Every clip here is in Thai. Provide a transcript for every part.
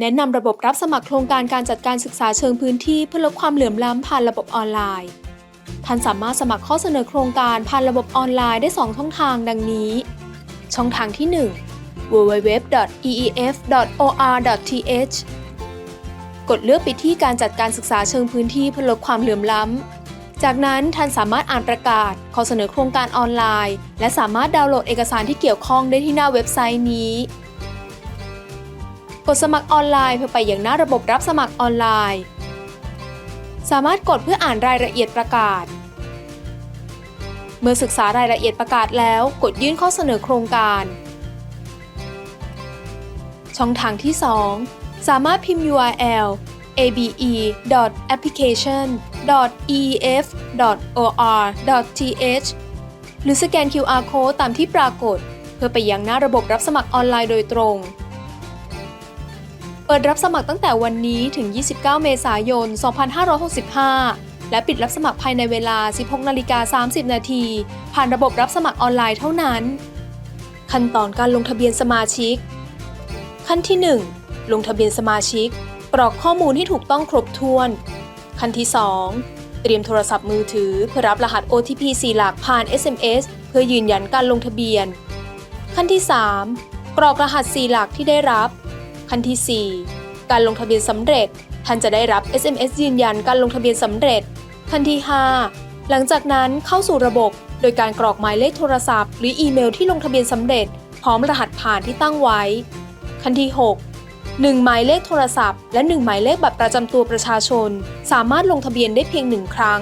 แนะนำระบบรับสมัครโครงการการจัดการศึกษาเชิงพื้นที่เพื่อลดความเหลื่อมล้ำผ่านระบบออนไลน์ ท่านสามารถสมัครข้อเสนอโครงการผ่านระบบออนไลน์ได้ 2 ช่องทางดังนี้ ช่องทางที่ 1 www.eef.or.th กดเลือกไปที่การจัดการศึกษาเชิงพื้นที่เพื่อลดความเหลื่อมล้ำ จากนั้นท่านสามารถอ่านประกาศ ข้อเสนอโครงการออนไลน์ และสามารถดาวน์โหลดเอกสารที่เกี่ยวข้องได้ที่หน้าเว็บไซต์นี้ กดสมัครออนไลน์เพื่อไปยังหน้าระบบรับสมัครออนไลน์ สามารถกดเพื่ออ่านรายละเอียดประกาศ เมื่อศึกษารายละเอียดประกาศแล้วกดยื่นข้อเสนอโครงการ ช่องทางที่ 2 สามารถพิมพ์ URL abe.application.ef.or.th หรือสแกน QR code ตามที่ปรากฏ เพื่อไปยังหน้าระบบรับสมัครออนไลน์โดยตรง เปิดรับสมัครตั้งแต่วันนี้ถึง 29 เมษายน 2565 และปิดรับสมัครภายในเวลา 16นาฬิกา30 นาที ผ่านระบบรับสมัครออนไลน์เท่านั้น ขั้นตอนการลงทะเบียนสมาชิก ขั้นที่ 1 ลงทะเบียนสมาชิก กรอกข้อมูลให้ถูกต้องครบถ้วน ขั้นที่ 2 เตรียมโทรศัพท์มือถือ เพื่อรับรหัส OTP 4 หลักผ่าน SMS เพื่อยืนยันการลงทะเบียน ขั้นที่ 3 กรอกรหัส 4 หลักที่ได้รับ ขั้นที่ 4 การลงทะเบียนสำเร็จ ท่านจะได้รับ SMS ยืนยันการลงทะเบียนสำเร็จ ขั้นที่ 5 หลังจากนั้นเข้าสู่ระบบ โดยการกรอกหมายเลขโทรศัพท์ หรืออีเมลที่ลงทะเบียนสำเร็จ พร้อมรหัสผ่านที่ตั้งไว้ ขั้นที่ 6 1 หมายเลขโทรศัพท์ และ 1 หมายเลขบัตรประจำตัวประชาชน สามารถลงทะเบียนได้เพียงหนึ่งครั้ง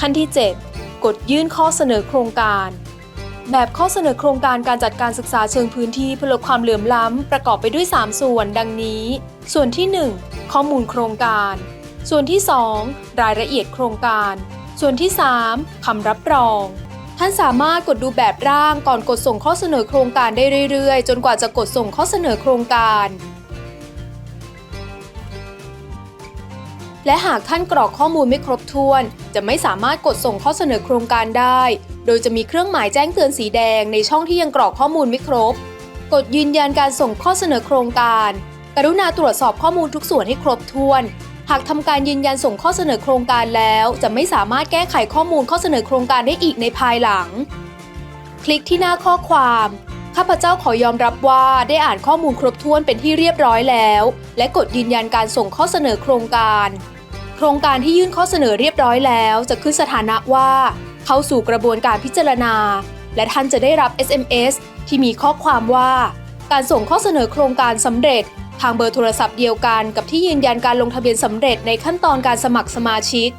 ขั้นที่ 7 กดยื่นข้อเสนอโครงการ แบบข้อเสนอโครงการการจัดการศึกษาเชิงพื้นที่เพื่อลดความเหลื่อมล้ำ ประกอบไปด้วย 3 ส่วนดังนี้ ส่วนที่ 1 ข้อมูลโครงการ ส่วนที่ 2 รายละเอียดโครงการ ส่วนที่ 3 คำรับรอง ท่านสามารถกดดูแบบร่างก่อนกดส่งข้อเสนอโครงการได้เรื่อยๆ จนกว่าจะกดส่งข้อเสนอโครงการ และหากท่านกรอกข้อมูลไม่ครบถ้วน จะไม่สามารถกดส่งข้อเสนอโครงการได้ โดยจะมีเครื่องหมายแจ้งเตือนสีแดงในช่องที่ยังกรอกข้อมูลไม่ครบ กดยืนยันการส่งข้อเสนอโครงการ กรุณาตรวจสอบข้อมูลทุกส่วนให้ครบถ้วน หากทำการยืนยันส่งข้อเสนอโครงการแล้ว จะไม่สามารถแก้ไขข้อมูลข้อเสนอโครงการได้อีกในภายหลัง คลิกที่หน้าข้อความข้าพเจ้าขอยอมรับว่าได้อ่านข้อมูลครบถ้วนเป็นที่เรียบร้อยแล้ว และกดยืนยันการส่งข้อเสนอโครงการ โครงการที่ยื่นข้อเสนอเรียบร้อยแล้ว จะขึ้นสถานะว่า เข้าสู่กระบวนการพิจารณา และท่านจะได้รับ SMS ที่มีข้อความว่า การส่งข้อเสนอโครงการสำเร็จ ทางเบอร์โทรศัพท์เดียวกันกับที่ยืนยันการลงทะเบียนสำเร็จในขั้นตอนการสมัครสมาชิก